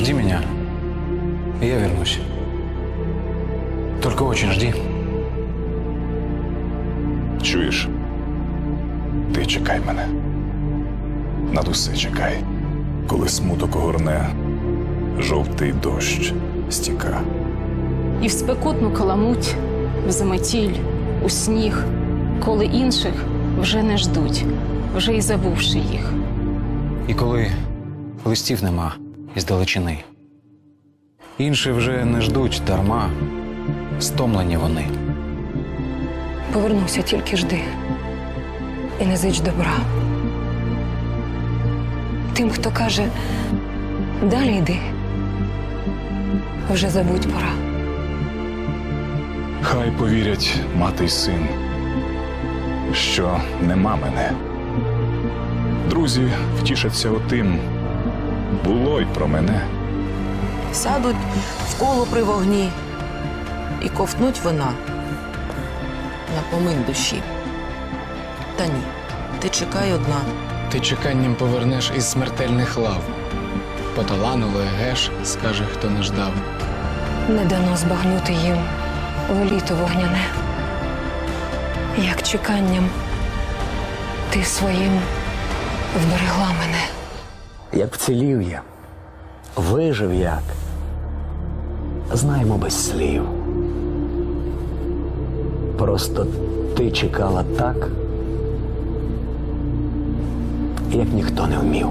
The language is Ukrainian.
жди меня, и я вернусь. Только очень жди. Чуєш? Ти чекай мене. Над усе чекай. Коли смуток огорне, жовтий дощ стіка. І в спекотну каламуть, в заметіль, у сніг, коли інших вже не ждуть, вже й забувши їх. І коли листів нема із далечини. Інші вже не ждуть дарма, стомлені вони. Повернуся, тільки жди. І не зич добра. Тим, хто каже, далі йди. Вже забудь пора. Хай повірять мати й син, що нема мене. Друзі втішаться отим, було й про мене. Сядуть в коло при вогні і ковтнуть вина на помин душі. Та ні, ти чекай одна. Ти чеканням повернеш із смертельних лав. По талану легеш, скаже, хто не ждав. Не дано збагнути їм в літо вогняне. Як чеканням ти своїм вберегла мене. Як вцілів я, вижив як. Знаємо без слів. Просто ти чекала так, як ніхто не вмів.